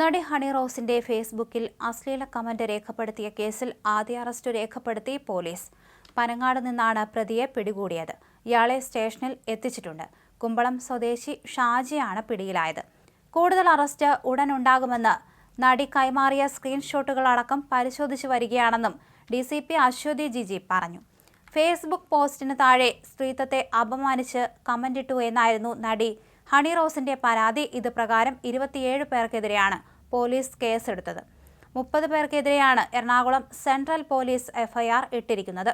നടി ഹണി റോസിന്റെ ഫേസ്ബുക്കിൽ അശ്ലീല കമന്റ് രേഖപ്പെടുത്തിയ കേസിൽ ആദ്യ അറസ്റ്റ് രേഖപ്പെടുത്തി പോലീസ്. പനങ്ങാട് നിന്നാണ് പ്രതിയെ പിടികൂടിയത്. ഇയാളെ സ്റ്റേഷനിൽ എത്തിച്ചിട്ടുണ്ട്. കുമ്പളം സ്വദേശി ഷാജിയാണ് പിടിയിലായത്. കൂടുതൽ അറസ്റ്റ് ഉടൻ ഉണ്ടാകുമെന്ന് നടി കൈമാറിയ സ്ക്രീൻഷോട്ടുകളടക്കം പരിശോധിച്ചു വരികയാണെന്നും D C P Ashwathy Jiji പറഞ്ഞു. ഫേസ്ബുക്ക് പോസ്റ്റിന് താഴെ സ്ത്രീത്വത്തെ അപമാനിച്ച് കമന്റിട്ടു എന്നായിരുന്നു നടി ഹണി റോസിന്റെ പരാതി ഇത് പ്രകാരം ഇരുപത്തിയേഴ് പേർക്കെതിരെയാണ് പോലീസ് കേസെടുത്തത്. മുപ്പത് പേർക്കെതിരെയാണ് എറണാകുളം സെൻട്രൽ പോലീസ് എഫ്ഐആർ ഇട്ടിരിക്കുന്നത്.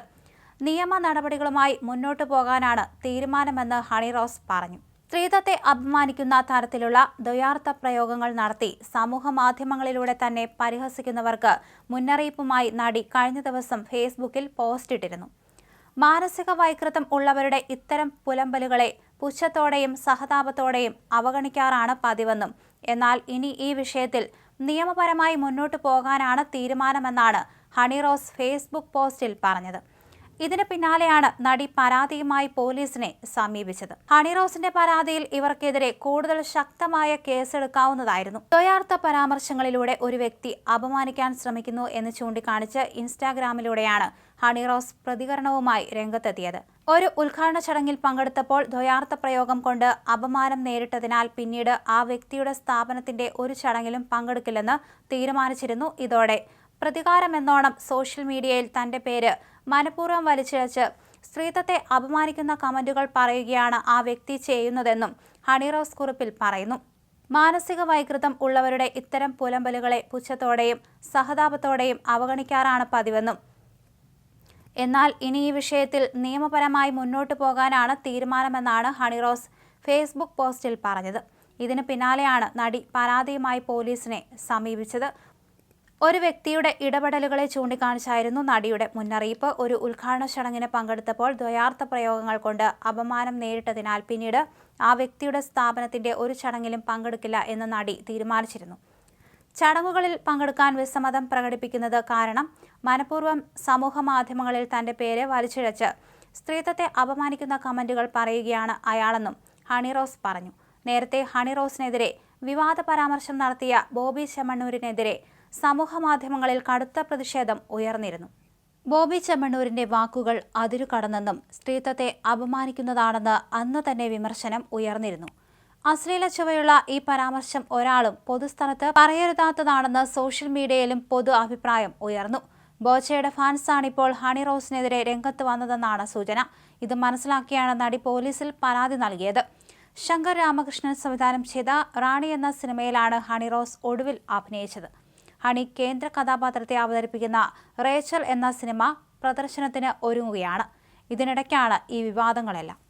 നിയമ നടപടികളുമായി മുന്നോട്ടു പോകാനാണ് തീരുമാനമെന്ന് ഹണി റോസ് പറഞ്ഞു. സ്ത്രീത്വത്തെ അപമാനിക്കുന്ന തരത്തിലുള്ള ദ്വയാർത്ഥ പ്രയോഗങ്ങൾ നടത്തി സമൂഹ മാധ്യമങ്ങളിലൂടെ തന്നെ പരിഹസിക്കുന്നവർക്ക് മുന്നറിയിപ്പുമായി നടി കഴിഞ്ഞ ദിവസം ഫേസ്ബുക്കിൽ പോസ്റ്റ് ഇട്ടിരുന്നു. മാനസിക വൈകൃതം ഉള്ളവരുടെ ഇത്തരം പുലമ്പലുകളെ പുച്ഛത്തോടെയും സഹതാപത്തോടെയും അവഗണിക്കാറാണ് പതിവെന്നും. എന്നാൽ ഇനി ഈ വിഷയത്തിൽ നിയമപരമായി മുന്നോട്ടു പോകാനാണ് തീരുമാനമെന്നാണ് ഹണിറോസ് ഫേസ്ബുക്ക് പോസ്റ്റിൽ പറഞ്ഞത്. ഇതിന് പിന്നാലെയാണ് നടി പരാതിയുമായി പോലീസിനെ സമീപിച്ചത്. ഹണിറോസിന്റെ പരാതിയിൽ ഇവർക്കെതിരെ കൂടുതൽ ശക്തമായ കേസെടുക്കാവുന്നതായിരുന്നു. ദ്വയാർത്ഥ പരാമർശങ്ങളിലൂടെ ഒരു വ്യക്തി അപമാനിക്കാൻ ശ്രമിക്കുന്നു എന്ന് ചൂണ്ടിക്കാണിച്ച് ഇൻസ്റ്റാഗ്രാമിലൂടെയാണ് ഹണിറോസ് പ്രതികരണവുമായി രംഗത്തെത്തിയത്. ഒരു ഉദ്ഘാടന ചടങ്ങിൽ പങ്കെടുത്തപ്പോൾ ദ്വയാർത്ഥ പ്രയോഗം കൊണ്ട് അപമാനം നേരിട്ടതിനാൽ പിന്നീട് ആ വ്യക്തിയുടെ സ്ഥാപനത്തിന്റെ ഒരു ചടങ്ങിലും പങ്കെടുക്കില്ലെന്ന് തീരുമാനിച്ചിരുന്നു. ഇതോടെ പ്രതികാരമെന്നോണം സോഷ്യൽ മീഡിയയിൽ തന്റെ പേര് മനഃപൂർവം വലിച്ചിഴച്ച് സ്ത്രീത്വത്തെ അപമാനിക്കുന്ന കമന്റുകൾ പറയുകയാണ് ആ വ്യക്തി ചെയ്യുന്നതെന്നും ഹണിറോസ് കുറിപ്പിൽ പറയുന്നു. മാനസിക വൈകൃതം ഉള്ളവരുടെ ഇത്തരം പുലമ്പലുകളെ പുച്ഛത്തോടെയും സഹതാപത്തോടെയും അവഗണിക്കാറാണ് പതിവെന്നും. എന്നാൽ ഇനി ഈ വിഷയത്തിൽ നിയമപരമായി മുന്നോട്ടു പോകാനാണ് തീരുമാനമെന്നാണ് ഹണിറോസ് ഫേസ്ബുക്ക് പോസ്റ്റിൽ പറഞ്ഞത്. ഇതിന് പിന്നാലെയാണ് നടി പരാതിയുമായി പോലീസിനെ സമീപിച്ചത്. ഒരു വ്യക്തിയുടെ ഇടപെടലുകളെ ചൂണ്ടിക്കാണിച്ചായിരുന്നു നടിയുടെ മുന്നറിയിപ്പ്. ഒരു ഉദ്ഘാടന ചടങ്ങിന് പങ്കെടുത്തപ്പോൾ ദ്വയാർത്ഥ പ്രയോഗങ്ങൾ കൊണ്ട് അപമാനം നേരിട്ടതിനാൽ പിന്നീട് ആ വ്യക്തിയുടെ സ്ഥാപനത്തിന്റെ ഒരു ചടങ്ങിലും പങ്കെടുക്കില്ല എന്ന് നടി തീരുമാനിച്ചിരുന്നു. ചടങ്ങുകളിൽ പങ്കെടുക്കാൻ വിസമ്മതം പ്രകടിപ്പിക്കുന്നത് കാരണം മനഃപൂർവം സമൂഹ മാധ്യമങ്ങളിൽ തന്റെ പേര് വലിച്ചിഴച്ച് സ്ത്രീത്വത്തെ അപമാനിക്കുന്ന കമന്റുകൾ പറയുകയാണ് അയാളെന്നും ഹണിറോസ് പറഞ്ഞു. നേരത്തെ ഹണിറോസിനെതിരെ വിവാദ പരാമർശം നടത്തിയ ബോബി ചെമ്മണ്ണൂരിനെതിരെ സമൂഹ മാധ്യമങ്ങളിൽ കടുത്ത പ്രതിഷേധം ഉയർന്നിരുന്നു. ബോബി ചെമ്മണ്ണൂരിന്റെ വാക്കുകൾ അതിരു കടന്നെന്നും സ്ത്രീത്വത്തെ അപമാനിക്കുന്നതാണെന്ന് അന്ന് തന്നെ വിമർശനം ഉയർന്നിരുന്നു. അശ്ലീല ചുവയുള്ള ഈ പരാമർശം ഒരാളും പൊതുസ്ഥലത്ത് പറയരുതാത്തതാണെന്ന് സോഷ്യൽ മീഡിയയിലും പൊതു അഭിപ്രായം ഉയർന്നു. ബോച്ചയുടെ ഫാൻസാണിപ്പോൾ ഹണി റോസിനെതിരെ രംഗത്ത് വന്നതെന്നാണ് സൂചന. ഇത് മനസ്സിലാക്കിയാണ് നടി പോലീസിൽ പരാതി നൽകിയത്. ശങ്കർ രാമകൃഷ്ണൻ സംവിധാനം ചെയ്ത റാണി എന്ന സിനിമയിലാണ് ഹണി റോസ് ഒടുവിൽ അഭിനയിച്ചത്. ഹണി കേന്ദ്ര കഥാപാത്രത്തെ അവതരിപ്പിക്കുന്ന റേച്ചൽ എന്ന സിനിമ പ്രദർശനത്തിന് ഒരുങ്ങുകയാണ്. ഇതിനിടയ്ക്കാണ് ഈ വിവാദങ്ങളെല്ലാം.